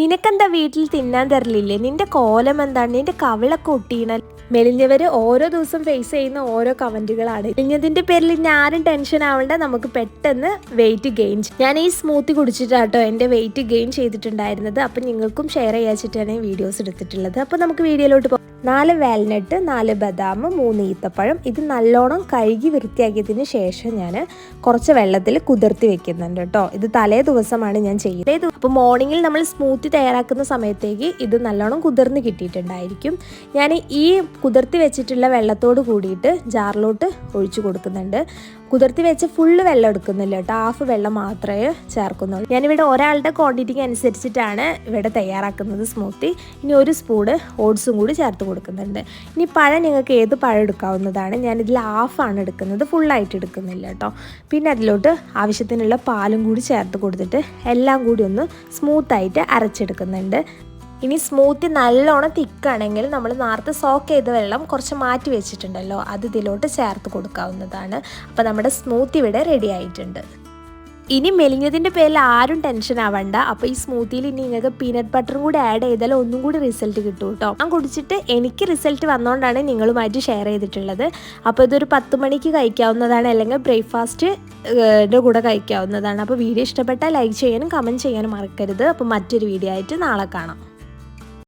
നിനക്കെന്താ വീട്ടിൽ തിന്നാൻ തരലില്ലേ? നിന്റെ കോലം എന്താണ്? നിന്റെ കവിളൊക്കെ ഒട്ടീണ മെലിഞ്ഞവര് ഓരോ ദിവസം ഫേസ് ചെയ്യുന്ന ഓരോ കമന്റുകളാണ്. മെലിഞ്ഞതിന്റെ പേരിൽ ഇനി ആരും ടെൻഷൻ ആവണ്ട. നമുക്ക് പെട്ടെന്ന് വെയിറ്റ് ഗെയിൻ ഞാൻ ഈ സ്മൂത്തി കുടിച്ചിട്ടാട്ടോ എന്റെ വെയിറ്റ് ഗെയിൻ ചെയ്തിട്ടുണ്ടായിരുന്നത്. അപ്പം നിങ്ങൾക്കും ഷെയർ ചെയ്യാച്ചിട്ടാണ് വീഡിയോസ് എടുത്തിട്ടുള്ളത്. അപ്പോൾ നമുക്ക് വീഡിയോയിലോട്ട് പോകാം നാല് വാൽനട്ട് നാല് ബദാം മൂന്ന് ഈത്തപ്പഴം. ഇത് നല്ലോണം കഴുകി വൃത്തിയാക്കിയതിന് ശേഷം ഞാൻ കുറച്ച് വെള്ളത്തിൽ കുതിർത്തി വെക്കുന്നുണ്ട് കേട്ടോ. ഇത് തലേ ദിവസമാണ് ഞാൻ ചെയ്യുന്നത്. അപ്പോൾ മോർണിംഗിൽ നമ്മൾ സ്മൂത്തി തയ്യാറാക്കുന്ന സമയത്തേക്ക് ഇത് നല്ലോണം കുതിർന്ന് കിട്ടിയിട്ടുണ്ടായിരിക്കും. ഞാൻ ഈ കുതിർത്തി വെച്ചിട്ടുള്ള വെള്ളത്തോട് കൂടിയിട്ട് ജാറിലോട്ട് ഒഴിച്ചു കൊടുക്കുന്നുണ്ട്. കുതിർത്തി വെച്ച് ഫുള്ള് വെള്ളം എടുക്കുന്നില്ല കേട്ടോ. ഹാഫ് വെള്ളം മാത്രമേ ചേർക്കുന്നുള്ളൂ. ഞാനിവിടെ ഒരാളുടെ ക്വാണ്ടിറ്റിക്ക് അനുസരിച്ചിട്ടാണ് ഇവിടെ തയ്യാറാക്കുന്നത് സ്മൂത്തി ഇനി ഒരു സ്പൂണ് ഓട്സും കൂടി ചേർത്ത് കൊടുക്കുന്നുണ്ട്. ഇനി പഴം നിങ്ങൾക്ക് ഏത് പഴം എടുക്കാവുന്നതാണ്. ഞാനിതിൽ ഹാഫാണ് എടുക്കുന്നത്. ഫുള്ളായിട്ട് എടുക്കുന്നില്ല കേട്ടോ. പിന്നെ അതിലോട്ട് ആവശ്യത്തിനുള്ള പാലും കൂടി ചേർത്ത് കൊടുത്തിട്ട് എല്ലാം കൂടി ഒന്ന് സ്മൂത്തായിട്ട് അരച്ചെടുക്കുന്നുണ്ട്. ഇനി സ്മൂത്തി നല്ലോണം തിക്കാണെങ്കിൽ നമ്മൾ നേരത്തെ സോക്ക് ചെയ്ത വെള്ളം കുറച്ച് മാറ്റി വെച്ചിട്ടുണ്ടല്ലോ അത് ഇതിലോട്ട് ചേർത്ത് കൊടുക്കാവുന്നതാണ്. അപ്പോൾ നമ്മുടെ സ്മൂത്തി ഇവിടെ റെഡി ആയിട്ടുണ്ട്. ഇനി മെലിഞ്ഞതിന്റെ പേരിൽ ആരും ടെൻഷൻ ആവണ്ട. അപ്പോൾ ഈ സ്മൂത്തിയിൽ ഇനി നിങ്ങൾക്ക് പീനട്ട് ബട്ടറും കൂടി ആഡ് ചെയ്താൽ ഒന്നും കൂടി റിസൾട്ട് കിട്ടും കേട്ടോ. ഞാൻ കുടിച്ചിട്ട് എനിക്ക് റിസൾട്ട് വന്നുകൊണ്ടാണ് നിങ്ങളുമായിട്ട് ഷെയർ ചെയ്തിട്ടുള്ളത്. അപ്പോൾ ഇതൊരു പത്ത് മണിക്ക് കഴിക്കാവുന്നതാണ് അല്ലെങ്കിൽ ബ്രേക്ക്ഫാസ്റ്റ് കൂടെ കഴിക്കാവുന്നതാണ്. അപ്പോൾ വീഡിയോ ഇഷ്ടപ്പെട്ടാൽ ലൈക്ക് ചെയ്യാനും കമന്റ് ചെയ്യാനും മറക്കരുത്. അപ്പോൾ മറ്റൊരു വീഡിയോ ആയിട്ട് നാളെ കാണാം.